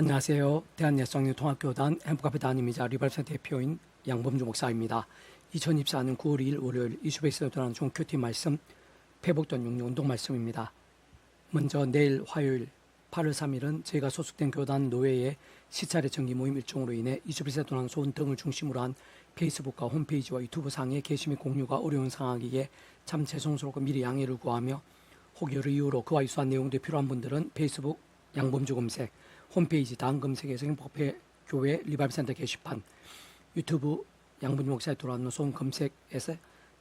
안녕하세요. 대한예성의 통합교단 행복카페 담임이자 리발센 대표인 양범주 목사입니다. 2024년 9월 2일 월요일 이슈베이스로 전하는 종교티 말씀 회복된 육류 운동 말씀입니다. 먼저 내일 화요일 8월 3일은 제가 소속된 교단 노회의 시차례 정기 모임 일정으로 인해 이슈베이스로 전하는 소원 등을 중심으로 한 페이스북과 홈페이지와 유튜브 상의 게시 및 공유가 어려운 상황이기에 참 죄송스럽고 미리 양해를 구하며 혹 여러 이유로 그와 유사한 내용들이 필요한 분들은 페이스북 양범주 검색 홈페이지 다음 검색에서 행복회 교회 리바이브센터 게시판 유튜브 양분주 목사에 돌아오는 소음 검색에서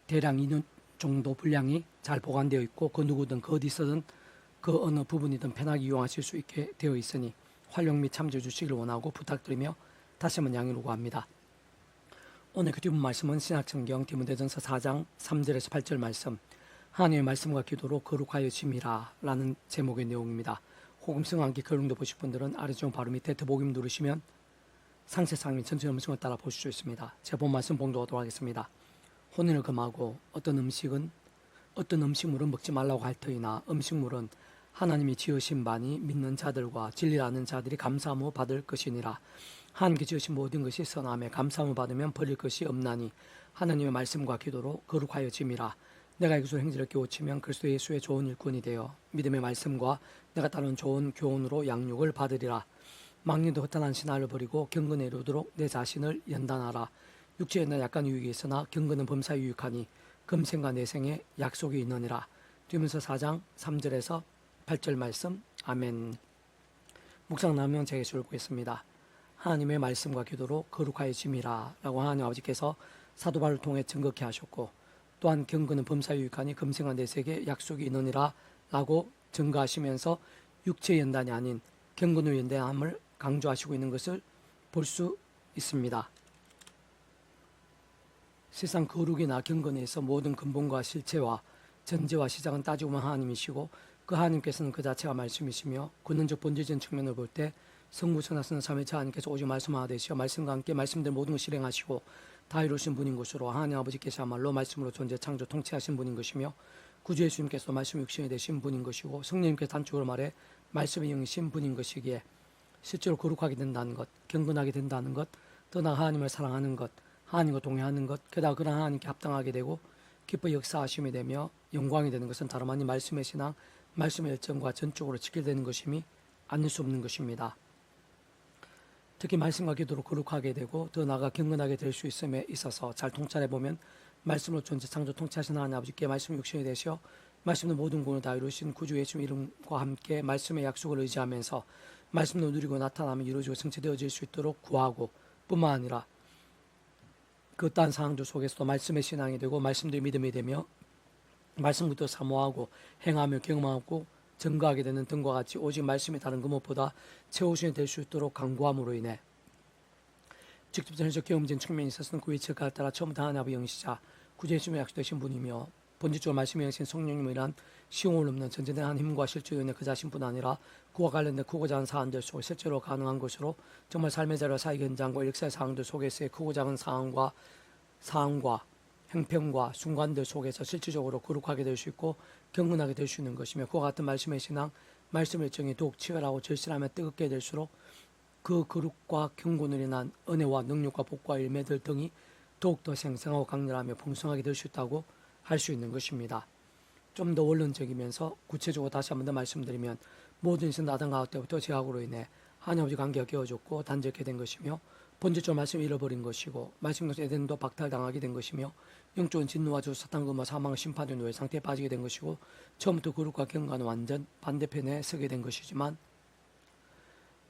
대략 2년 정도 분량이 잘 보관되어 있고 그 누구든 그 어디서든 그 어느 부분이든 편하게 이용하실 수 있게 되어 있으니 활용 및 참조해 주시길 원하고 부탁드리며 다시 한번 양해를 구합니다. 오늘 그 뒷분 말씀은 신약성경 디모데전서 4장 3절에서 8절 말씀 하나님의 말씀과 기도로 거룩하여 짐이라 라는 제목의 내용입니다. 호금성 함께 결론도 보실 분들은 아래쪽 밑에 더보기를 누르시면 상세상 및 전체 음성을 따라 보실 수 있습니다. 제본 말씀 봉독하도록 하겠습니다. 혼인을 금하고 어떤 음식은 어떤 음식물은 먹지 말라고 할 터이나 음식물은 하나님이 지으신 바니 믿는 자들과 진리라는 자들이 감사함을 받을 것이니라. 하나님께 지으신 모든 것이 선함에 감사함을 받으면 버릴 것이 없나니 하나님의 말씀과 기도로 거룩하여 짐이라. 내가 이것을 행지를 깨우치면 그리스도 예수의 좋은 일꾼이 되어 믿음의 말씀과 내가 따르는 좋은 교훈으로 양육을 받으리라. 망령도 허탄한 신화를 버리고 경건에 이르도록 내 자신을 연단하라. 육체에는 약간 유익이 있으나 경건은 범사 유익하니 금생과 내생에 약속이 있느니라. 뒤면서 4장 3절에서 8절 말씀 아멘. 묵상 나면 제게 줄고 있습니다. 하나님의 말씀과 기도로 거룩하여 짐이라 라고 하나님 아버지께서 사도 바울을 통해 증거케 하셨고 또한 경건은 범사 유익하니 금생과 내세계 약속이 있느니라 라고 증거하시면서 육체 연단이 아닌 경건의 연단함을 강조하시고 있는 것을 볼 수 있습니다. 세상 거룩이나 경건에서 모든 근본과 실체와 전제와 시작은 따지고 보면 하나님이시고 그 하나님께서는 그 자체가 말씀이시며 근원적 본질적인 측면을 볼 때 성부천하스는 삼위차 하나님께서 오직 말씀하나 되시어 말씀과 함께 말씀된 모든 것을 실행하시고 다 이루신 분인 것으로 하나님 아버지께서야말로 말씀으로 존재 창조 통치하신 분인 것이며 구주 예수님께서 말씀 육신이 되신 분인 것이고 성령님께서 단축으로 말해 말씀의 영이신 분인 것이기에 실제로 거룩하게 된다는 것, 경건하게 된다는 것, 더 나아 하나님을 사랑하는 것, 하나님과 동행하는 것, 게다가 그런 하나님께 합당하게 되고 기뻐 역사하심이 되며 영광이 되는 것은 다름 아닌 말씀의 신앙, 말씀의 열정과 전적으로 지켜야 되는 것임이 아닐 수 없는 것입니다. 특히 말씀과 기도로 거룩하게 되고 더 나아가 경건하게 될 수 있음에 있어서 잘 통찰해 보면 말씀으로 존재 창조 통치하신 하나님 아버지께 말씀 육신이 되시어 말씀의 모든 공을 다 이루신 구주 예수 이름과 함께 말씀의 약속을 의지하면서 말씀을 누리고 나타나면 이루어지고 성취되어질 수 있도록 구하고 뿐만 아니라 그 어떠한 상황들 속에서도 말씀의 신앙이 되고 말씀들이 믿음이 되며 말씀부터 사모하고 행하며 경험하고 증거하게 되는 등과 같이 오직 말씀이 다른 그 무엇보다 최우선이 될 수 있도록 강구함으로 인해 직접 전적 경험진 측면이 있어서는 그 위치에 따라 처음부터 하나님 아버지 영시자 예수님의 약속되신 분이며 본질적으로 말씀이 영신 성령님을 이란 시용을 없는 전제된 한 힘과 실제로 인해 그 자신뿐 아니라 그와 관련된 크고 작은 사안들 속 실제로 가능한 것으로 정말 삶의 자료 사회 현장과 역사의 상황들 속에서의 크고 작은 상황과 상황과 행평과 순간들 속에서 실질적으로 거룩하게 될 수 있고 경건하게 될 수 있는 것이며 그와 같은 말씀의 신앙, 말씀의 정이 더욱 치열하고 절실하며 뜨겁게 될수록 그 거룩과 경건을 인한 은혜와 능력과 복과 일매들 등이 더욱더 생생하고 강렬하며 풍성하게 될 수 있다고 할 수 있는 것입니다. 좀 더 원론적이면서 구체적으로 다시 한 번 더 말씀드리면 모든 것은 아담 가옥 때부터 제약으로 인해 하나님 아버지 관계가 깨어졌고 단절케 된 것이며 본질적 말씀을 잃어버린 것이고 말씀과 에덴도 박탈당하게 된 것이며 영적인 진노와 저 사탄과 사망 심판의 노예 상태에 빠지게 된 것이고 처음부터 거룩과 경과는 완전 반대편에 서게 된 것이지만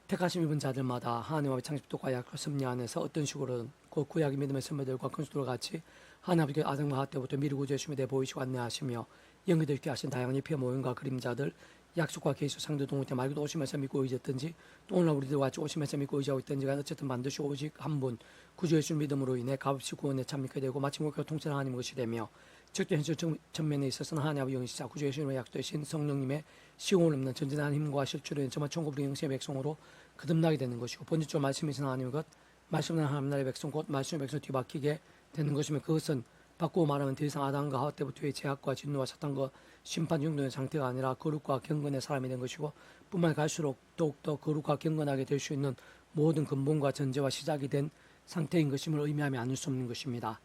택하심 입은 자들마다 하나님 아버지 창십도과 약속 섭리 안에서 어떤 식으로든 그 구약의 믿음의 선배들과 큰수들과 같이 하나님 아버지 아담과 하와 때부터 미리 구제심에 대해 보이시고 안내하시며 영기도 있게 하신 다양한 입의 모형과 그림자들 약속과 계수 상대 동일 때 말고도 오시면서 믿고 의졌든지 또 오늘 우리들 같이 오시면서 믿고 의지하고 있든지가 어쨌든 반드시 오직 한 분 구주 예수 믿음으로 인해 값없이 구원에 참여하게 되고 마치 목표 통치는 하나님 것이 되며 즉도 현실 전면에 있어서는 하나님 아버지 영시자 구주 예수님의 약도이신 성령님의 시공을 없는 전진한 힘과 인해 정말 천국의 영신의 백성으로 거듭나게 되는 것이고 본질적으로 말씀이신 하나님 것 말씀은 하나님 나라의 백성 곧 말씀의 백성 뒤바뀌게 되는 것이며 그것은 바꾸고 말하면 더 이상 아담과 하와 때부터의 제약과 진노와 사탄과 심판 중독의 상태가 아니라 거룩과 경건의 사람이 된 것이고 뿐만 갈수록 더욱더 거룩과 경건하게 될 수 있는 모든 근본과 전제와 시작이 된 상태인 것임을 의미하며 않을 수 없는 것입니다.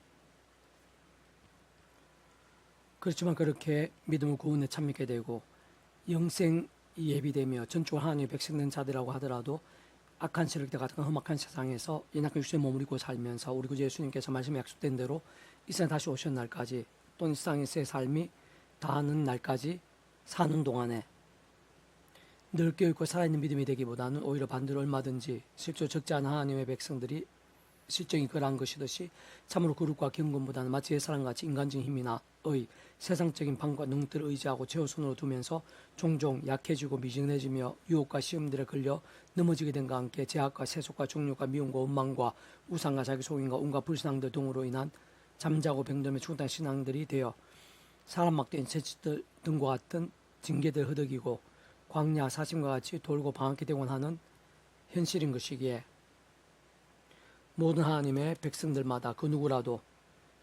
그렇지만 그렇게 믿음을 구원에 참여하게 되고 영생 예비되며 전적으로 하나님의 백성된 자들이라고 하더라도 악한 세력들 같은 험악한 세상에서 연약한 육신에 머무르고 살면서 우리 구주 예수님께서 말씀에 약속된 대로 이 세상 다시 오신 날까지 또는 이 세상에서의 삶이 다하는 날까지 사는 동안에 늘 깨어있고 살아있는 믿음이 되기보다는 오히려 반대로 얼마든지 실제 적지 않은 하나님의 백성들이 실정이 그러한 것이듯이 참으로 거룩과 경건보다는 마치 옛사람같이 인간적인 힘이나 의, 세상적인 방과 능들을 의지하고 제어 손으로 두면서 종종 약해지고 미진해지며 유혹과 시험들에 걸려 넘어지게 된과 함께 제약과 세속과 종류과 미움과 원망과 우상과 자기 속임과 온갖 불신앙들 등으로 인한 잠자고 병들며 죽은 신앙들이 되어 사람 막된 재치들 등과 같은 징계들 흐득이고 광야 사심과 같이 돌고 방황케 되곤 하는 현실인 것이기에 모든 하나님의 백성들마다 그 누구라도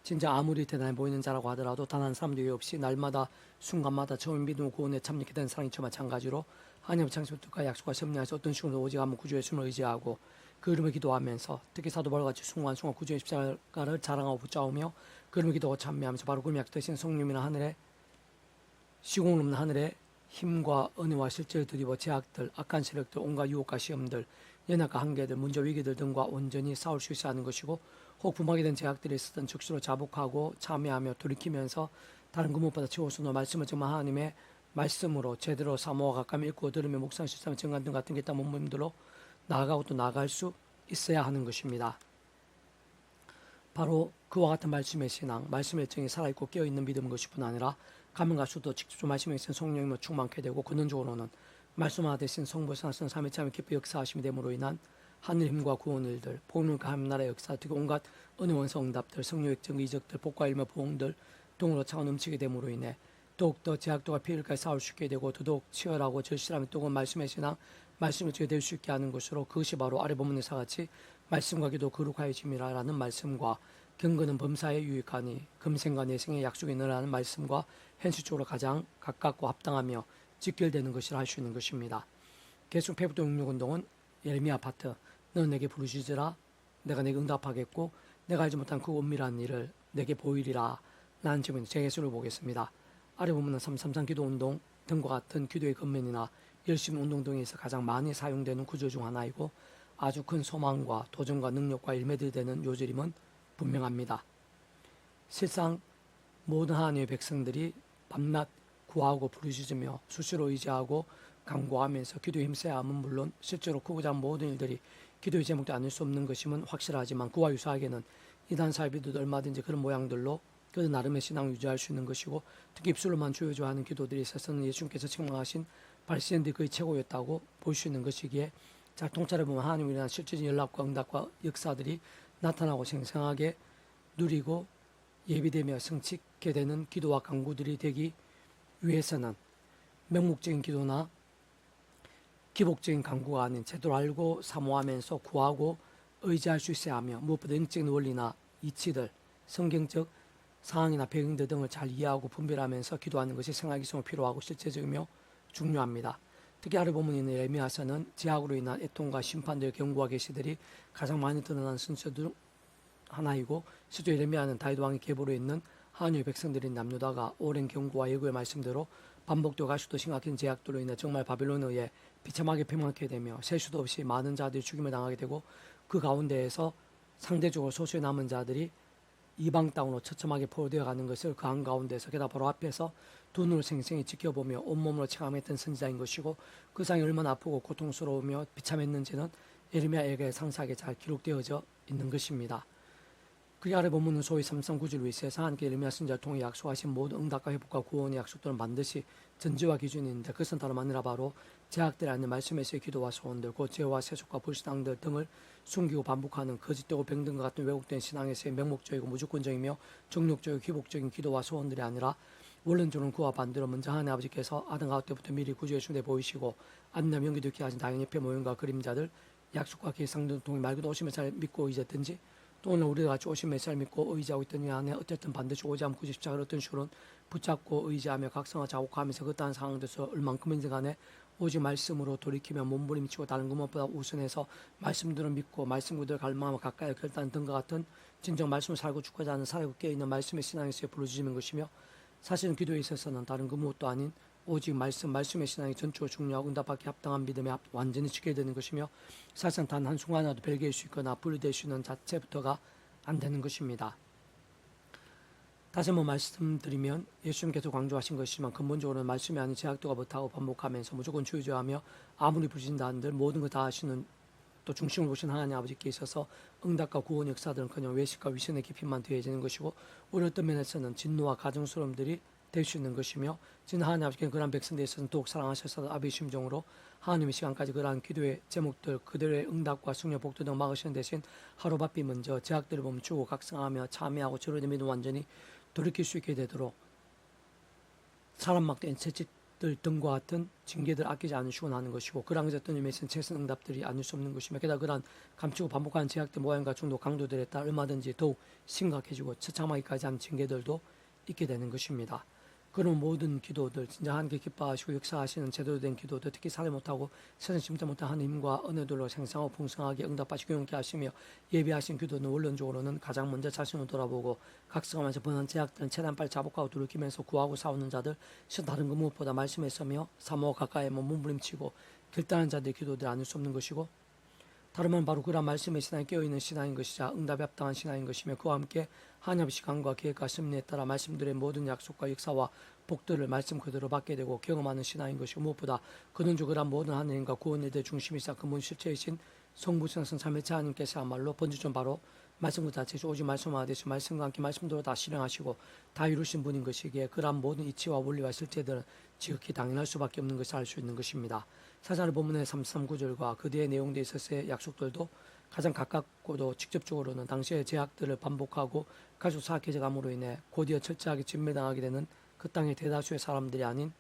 진짜 아무리 대단해 보이는 자라고 하더라도 단 한 사람도 유 없이 날마다 순간마다 처음 믿음 구원에 참여하게 된 사람이 마찬가지로 하나님 창세부터 약속과 섭리하서 어떤 식으로 오직 한번 구주의 숨을 의지하고 그 이름을 기도하면서 특히 사도 바울같이 순간순간 구주의 십자가를 자랑하고 붙잡으며 그 이름을 기도하고 찬미하면서 바로 그 약되신 성령이나 하늘에 시공을 없는 하늘에 힘과 은혜와 실제를 드리고 제약들, 악한 세력들, 온갖 유혹과 시험들, 연약과 한계들, 문제 위기들 등과 온전히 싸울 수 있어야 하는 것이고 혹 부막이 된 제약들이 있었던 즉시로 자복하고 참여하며 돌이키면서 다른 그 무엇보다 최우선으로 말씀을 정말 하나님의 말씀으로 제대로 사모와 가까이 읽고 들으며 묵상 실상 정관 등 같은 게 있다 몸몸들로 나아가고 또 나아갈 수 있어야 하는 것입니다. 바로 그와 같은 말씀의 신앙, 말씀의 정이 살아있고 깨어있는 믿음인 것뿐 아니라 가면 갈수록 직접 말씀에 있는 성령이며 충만케 되고 근원적으로는 말씀하 대신 성부에서 나선 삼위 참의 깊이 역사하심이 됨으로 인한 하늘 힘과 구원의 일들, 복음을 가함 나라 역사, 특히 온갖 은혜원 성답들, 성령 액정 이적들, 복과 일며 보응들 등으로 차고 넘치게 됨으로 인해 더욱더 제약도가 피일까지 싸울 수 있게 되고 더더욱 치열하고 절실함이 뜨거운 말씀의 신앙, 말씀을 주게 될수 있게 하는 것으로 그것이 바로 아래 본문에서 같이 말씀과 기도 거룩하여짐이라라는 말씀과 경건은 범사에 유익하니 금생과 내생의 약속이 늘어나는 말씀과 현실적으로 가장 가깝고 합당하며 직결되는 것이라 할 수 있는 것입니다. 계속 페북도 육육운동은 예레미야 파트 너는 내게 부르시지라 내가 내게 응답하겠고 내가 알지 못한 그 은밀한 일을 내게 보이리라 라는 제목의 재개수를 보겠습니다. 아래 보면은 333 기도 운동 등과 같은 기도의 근면이나 열심 운동 등에서 가장 많이 사용되는 구조 중 하나이고 아주 큰 소망과 도전과 능력과 일매들 되는 요절임은 분명합니다. 실상 모든 하나님의 백성들이 밤낮 구하고 부르짖으며 수시로 의지하고 강구하면서 기도에 힘써야 함은 물론 실제로 크고자 한 모든 일들이 기도의 제목도 아닐 수 없는 것임은 확실하지만 그와 유사하게는 이단 사이비도 얼마든지 그런 모양들로 그 나름의 신앙을 유지할 수 있는 것이고 특히 입술로만 주여줘하는 기도들이 있어서는 예수님께서 책망하신 발시엔드 그의 최고였다고 볼 수 있는 것이기에 자 통찰해 보면 하나님에 대한 실질적인 연락과 응답과 역사들이 나타나고 생생하게 누리고 예비되며 성취게 되는 기도와 강구들이 되기 위해서는 명목적인 기도나 기복적인 강구가 아닌 제대로 알고 사모하면서 구하고 의지할 수 있어야 하며 무엇보다 영적인 원리나 이치들, 성경적 상황이나 배경들 등을 잘 이해하고 분별하면서 기도하는 것이 생활기성으로 필요하고 실제적이며 중요합니다. 특히 아래 보면 있는 예미하서는 제약으로 인한 애통과 심판들 경고와 계시들이 가장 많이 드러나는 순서 중 하나이고 실제 예레미야는 다윗 왕의 계보로 있는 한유의 백성들이 남유다가 오랜 경고와 예고의 말씀대로 반복되어 갈 수도 심각한 제약들로 인해 정말 바빌론에 의해 비참하게 팽망하게 되며 셀 수도 없이 많은 자들이 죽임을 당하게 되고 그 가운데에서 상대적으로 소수의 남은 자들이 이방 땅으로 처참하게 포로되어 가는 것을 그 한가운데서 게다가 바로 앞에서 두 눈을 생생히 지켜보며 온몸으로 체감했던 선지자인 것이고 그 상이 얼마나 아프고 고통스러우며 비참했는지는 예레미야에게 상세하게 잘 기록되어져 있는 것입니다. 그 아래 본문은 소위 삼성구절 위에서 하나님께 예레미야 선지자를 통해 약속하신 모든 응답과 회복과 구원의 약속들은 반드시 전제와 기준이 있는데 그것은 다름 아니라 바로 제약들 아닌 말씀에서의 기도와 소원들, 곧 죄와 세속과 불신앙들 등을 숨기고 반복하는 거짓되고 병든과 같은 왜곡된 신앙에서의 명목적이고 무조건적이며 정욕적이고 기복적인 기도와 소원들이 아니라 원론적으로는 그와 반대로 먼저 하나님 아버지께서 아담 가울 때부터 미리 구주의 순대 보이시고 아담 연기도 기하신 다행 옆에 모형과 그림자들 약속과 계상들 통해 말 그대로 오시면 잘 믿고 잊었든지 또 오늘 우리가 같이 오신 메시아를 믿고 의지하고 있던 이 안에 어쨌든 반드시 오지 않고 십자가를 어떤 식으로 붙잡고 의지하며 각성하 자국하면서 그떠한 상황에서 얼만큼인지 간에 오직 말씀으로 돌이키며 몸부림치고 다른 것무엇보다 우선해서 말씀들을 믿고 말씀 그대로 갈망하며 가까이 결단 등과 같은 진정 말씀을 살고 죽고자 하는 살고 깨어있는 말씀의 신앙에서 부르짖는 것이며 사실은 기도에 있어서는 다른 그 무엇도 아닌 오직 말씀, 말씀의 신앙이 전적으로 중요하고 응답받기 합당한 믿음에 합- 완전히 지켜야 되는 것이며 사실은 단 한순간이라도 별개일 수 있거나 분리될 수 있는 자체부터가 안 되는 것입니다. 다시 한번 말씀드리면 예수님께서 강조하신 것이지만 근본적으로는 말씀이 아닌 제약도가 못하고 반복하면서 무조건 주의하며 아무리 부신다 한들 모든 것다 하시는 또 중심을 보신 하나님 아버지께 있어서 응답과 구원 역사들은커녕 외식과 위선의 깊이만 더해지는 것이고 우리 어떤 면에서는 진노와 가증스러움들이 될 수 있는 것이며 진 하나님 아버지께는 그러한 백성들에 있어서는 더욱 사랑하셔서 아비의 심정으로 하나님의 시간까지 그러한 기도의 제목들 그들의 응답과 승려 복도 등 막으시는 대신 하루바삐 먼저 제약들을 멈추고 각성하며 참여하고 저를 믿음 완전히 돌이킬 수 있게 되도록 사람 막된 채찍 들 등과 같은 징계들 아끼지 않으시고 하는 것이고 그러한 어떤 의미에서는 최선 응답들이 아닐 수 없는 것이며 게다가 그러한 감추고 반복하는 제약들 모양과 중도 강도들에 따라 얼마든지 더욱 심각해지고 처참하기까지 하는 징계들도 있게 되는 것입니다. 그런 모든 기도들 진짜 하나님께 기뻐하시고 역사하시는 제대로 된 기도들 특히 살지 못하고 세상 심지 못한 하나님과 은혜들로 생생하고 풍성하게 응답하시고 용케 하시며 예비하신 기도는 원론적으로는 가장 먼저 자신을 돌아보고 각성하면서 번한 제약들은 최대한 빨리 자복하고 돌이키면서 구하고 싸우는 자들 시 다른 그 무엇보다 말씀에 서며 사모와 가까이 뭐 몸부림치고 결단한 자들의 기도들 아닐 수 없는 것이고 말 바로 그런 말씀의 신앙이 깨어있는 신앙인 것이자 응답에 합당한 신앙인 것이며 그와 함께 하나님의 시간과 계획과 섭리에 따라 말씀들의 모든 약속과 역사와 복들을 말씀 그대로 받게 되고 경험하는 신앙인 것이고 무엇보다 근원적으로 그런 모든 하나님과 구원에 대해 중심이사 근본 실체이신 성부성성 삼일체 하나님께서야말로 번지점 바로 말씀과 자체에서 오직 말씀하듯이 말씀과 함께 말씀대로 다 실행하시고 다 이루신 분인 것이기에 그러한 모든 이치와 원리와 실체들은 지극히 당연할 수밖에 없는 것을 알 수 있는 것입니다. 사자를 본문의 33구절과 그 뒤에 내용되어 있었을 약속들도 가장 가깝고도 직접적으로는 당시의 제약들을 반복하고 가족 사악해져감으로 인해 곧이어 철저하게 진멸당하게 되는 그 땅의 대다수의 사람들이 아닌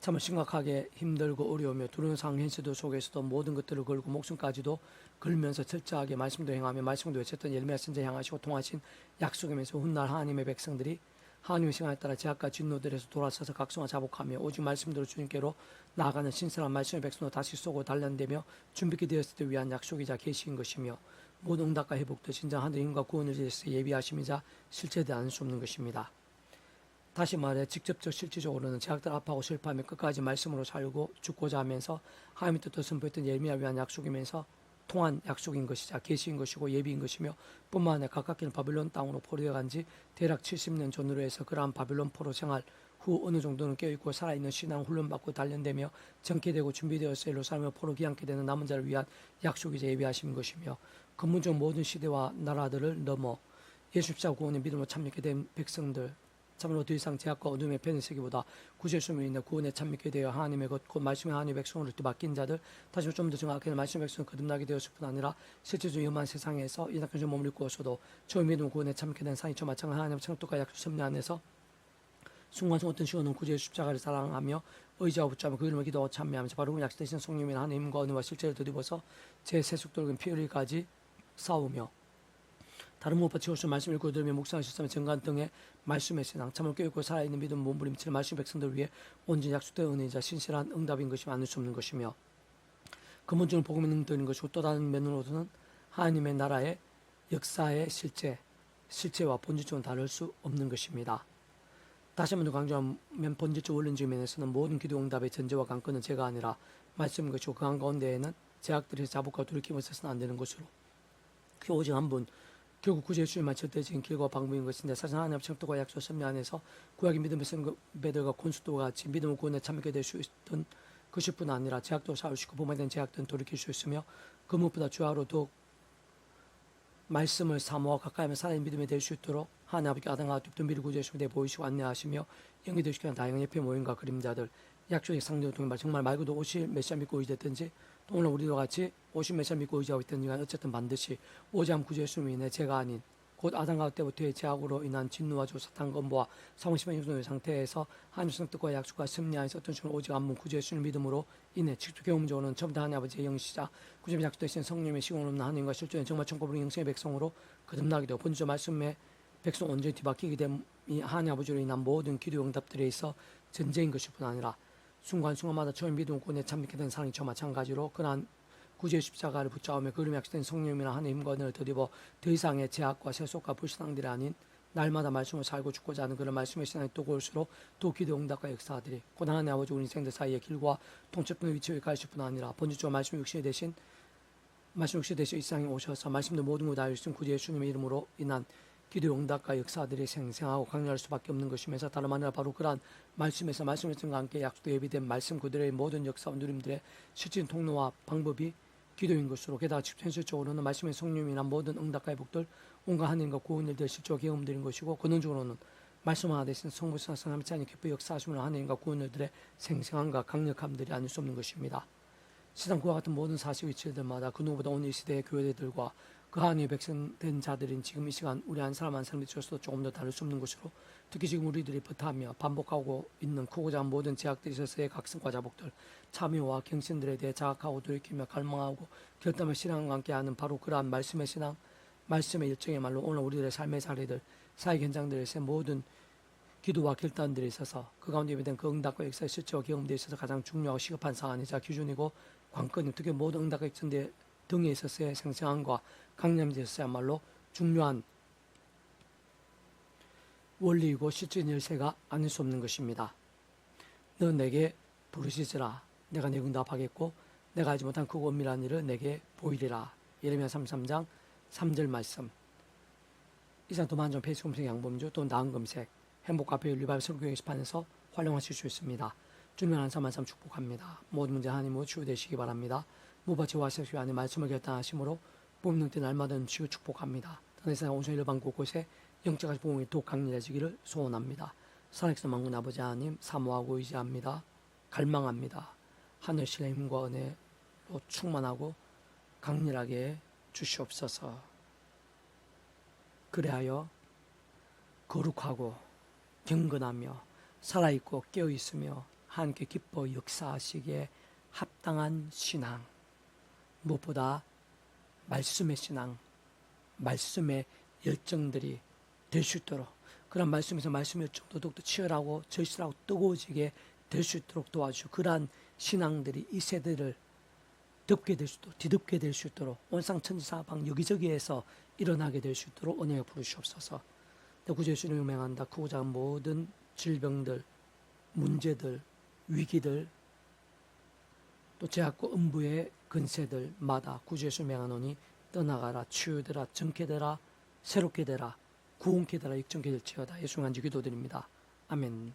참 심각하게 힘들고 어려우며 두려운 상황 현실들 속에서도 모든 것들을 걸고 목숨까지도 걸면서 철저하게 말씀도 행하며 말씀도 외쳤던 예레미야 선자 향하시고 통하신 약속이면서 훗날 하나님의 백성들이 하나님의 시간에 따라 제약과 진노들에서 돌아서서 각성과 자복하며 오직 말씀대로 주님께로 나아가는 신선한 말씀의 백성으로 다시 쏘고 단련되며 준비케 되었을 때 위한 약속이자 계시인 것이며 모든 응답과 회복도 진정 하늘 힘과 구원을 위해서 예비하심이자 실체되지 않을 수 없는 것입니다. 다시 말해 직접적 실질적으로는 제약들 아파하고 실패하며 끝까지 말씀으로 살고 죽고자 하면서 하나님의 뜻을 선포했던 예레미야 위한 약속이면서 통한 약속인 것이자 계시인 것이고 예비인 것이며 뿐만 아니라 가깝게는 바빌론 땅으로 포로되어 간지 대략 70년 전으로 해서 그러한 바빌론 포로 생활 후 어느 정도는 깨어있고 살아있는 신앙 훈련받고 단련되며 정케되고 준비되어서 예루살렘을 포로 귀환케 되는 남은 자를 위한 약속이자 예비하신 것이며 근본적 모든 시대와 나라들을 넘어 예수 십자 구원의 믿음으로 참여하게 된 백성들 참으로 더 이상 제약과 어둠의 편을 세기보다 구제수로 인해 구원에 참여하게 되어 하나님의 것, 곧 말씀의 하나님의 백성으로 맡긴 자들 다시 좀 더 정확하게 말씀의 백성을 거듭나게 되었을 뿐 아니라 실제적으로 위험한 세상에서 이낙연 좀 머물고 있어도 저 믿음 구원에 참여하게 된 상이 저 마찬가지 하나님의 창독과 약속 섭리 안에서 순간순간 어떤 시간은 구제의 십자가를 사랑하며 의지하고 붙잡아 그 이름을 기도하고 참여하면서 바로 그 약속되신 성령의 하나님과 은혜와 실제를 드리고서 제 세속들과 피 흘리까지 싸우며 다른 무엇보다 지어서 말씀 읽고 들으며 묵상하셨으며 정관 등의 말씀의 신앙 참을 깨닫고 살아있는 믿음 몸부림치는 말씀 백성들 위해 온전히 약속된 은혜이자 신실한 응답인 것이 아닐 수 없는 것이며 근본적으로 복음의 능력인 것이고 또 다른 면으로는 하나님의 나라의 역사의 실제 실체와 본질적으로 다를 수 없는 것입니다. 다시 한번 더 강조하면 본질적 원론적 면에서는 모든 기도 응답의 전제와 관건은 제가 아니라 말씀인 것이고 그 한 가운데에는 제약들이 자복과 돌이킴을 있어서는 안 되는 것으로 그 오직 한분 결국 구제 주님만 절대적인 길과 방법인 것인데 사실 하나님 청도과 약속 선미 안에서 구약의 믿음의 선배들과 곤수도와 같이 믿음을 구원에 참여하게 될 수 있던 그것 뿐 아니라 제약도 싸우시고 부모된 제약들은 돌이킬 수 있으며 그 무엇보다 주하로 더욱 말씀을 사모와 가까이 하며 살아있는 믿음이 될 수 있도록 하나님 아버지 아담과 깊은 미를 구제하시고 내 보이시고 안내하시며 연기되시기는 다양한 예배 모임과 그림자들 약속의 상대를 통해 정말 말고도 오실 메시아 믿고 의지됐든지 또 오늘 우리와 같이 오실 메시아 믿고 의지하고 이간 어쨌든 반드시 오지 않고 구제수로 인해 제가 아닌 곧 아담 가운데 때부터의 제약으로 인한 진노와 조 사탄 건보와 사무심한 형성의 상태에서 하나님 뜻과 약속과 승리하여서 어떤 식으로 오직 한분 구주 예수를 믿음으로 인해 직접 경험적으로는 처음부터 하나님 아버지의 영시자 구주의 약속되신 성령의 시공 없는 하나님과 실존의 정말 천국으로 영생의 백성으로 거듭나게 되고 본주 말씀에 백성 온전히 뒤바뀌게 됨이 하나님 아버지로 인한 모든 기도 응답들에 있어 전쟁인 것일 뿐 아니라 순간순간마다 처음 믿음권에 참믿게 된 사람이 저 마찬가지로 그러한 구주의 십자가를 붙잡으며 그름이 약속된 성령이나 하나님과 은혜를 더입어 더 이상의 제약과 세속과 불신앙들이 아닌 날마다 말씀을 살고 죽고자 하는 그런 말씀의 신앙이 또 올수록 또 기도 응답과 역사들이 고난하는 아버지 우리 인생들 사이의 길과 통첩의 위치에 가실 뿐 아니라 본주와 말씀 육신이 되신 말씀 육신이 되신 이 세상에 오셔서 말씀도 모든 것다 알신 구주 예수님의 이름으로 인한 기도 응답과 역사들이 생생하고 강렬할 수밖에 없는 것이면서 다름 아니라 바로 그러한 말씀에서 말씀과 함께 약속도 예비된 말씀 그들의 모든 역사와 누림들의 실질 통로와 방법이 기도인 것으로 게다가 현실적으로는 말씀의 성령이나 모든 응답과 회복들 온갖 하나님과 구원을 될 실적 경험들인 것이고 근원적으로는 말씀 하나 대신 성부사 하나님 찬이 기뻐 역사하시는 하나님과 구원들의 생생함과 강력함들이 아닐 수 없는 것입니다. 세상 그와 같은 모든 사실 위치들마다 그 누구보다 오늘 이 시대의 교회들과 그 하나님의 백성된 자들인 지금 이 시간 우리 한 사람 한 사람이 있어도 조금 더 다를 수 없는 것으로 특히 지금 우리들이 버타며 반복하고 있는 크고 작은 모든 제약들이 있어서의 각성과 자복들 참여와 경신들에 대해 자각하고 돌이키며 갈망하고 결단을 신앙과 함께하는 바로 그러한 말씀의 신앙 말씀의 일정의 말로 오늘 우리들의 삶의 자리들 사회 현장들에서 모든 기도와 결단들이 있어서 그 가운데 예배된 그 응답과 역사의 실제와 경험들에 있어서 가장 중요하고 시급한 사안이자 기준이고 관건이 특히 모든 응답과 역전대 등에 있어서의 생생함과 강념에 있어야말로 중요한 원리이고 실제 열쇠가 아닐 수 없는 것입니다. 너 내게 부르시지라 내가 내 응답하겠고 내가 하지 못한 크고 엄밀한 일을 내게 보이리라 예레미야 33장 3절 말씀 이상 도만종 페이스 검색 양범주 또 나은 검색 행복 카페 윤리발 설교 게시판에서 활용하실 수 있습니다. 주님 한삼 한삼 축복합니다. 모든 문제 하나님으로 치유되시기 바랍니다. 무바치와 하시기 안에 말씀을 결단하심으로 뽑는 때 날마다 치유 축복합니다. 다른 세상 온전 일반 곳곳에 영적인 보험이 더욱 강렬해지기를 소원합니다. 살아계신 만군 아버지 하나님 사모하고 의지합니다. 갈망합니다. 하늘 신의 힘과 은혜로 충만하고 강렬하게 주시옵소서. 그래하여 거룩하고 경건하며 살아있고 깨어있으며 함께 기뻐 역사하시기에 합당한 신앙 무엇보다 말씀의 신앙 말씀의 열정들이 될 수 있도록 그런 말씀에서 말씀의 열정도 더욱더 치열하고 절실하고 뜨거워지게 될 수 있도록 도와주시고 그러한 신앙들이 이 세대를 덮게 될 수 있도록 뒤덮게 될 수 있도록 온상천지사방 여기저기에서 일어나게 될 수 있도록 은혜를 부르시옵소서. 구주 예수님을 명한다. 크고 작은 모든 질병들 문제들 위기들 또 제약과 음부의 근세들마다 구주 예수 명하노니 떠나가라 치유되라 정케되라 새롭게 되라 구원케 되라 육정케 될지어다. 예수 간지 기도드립니다. 아멘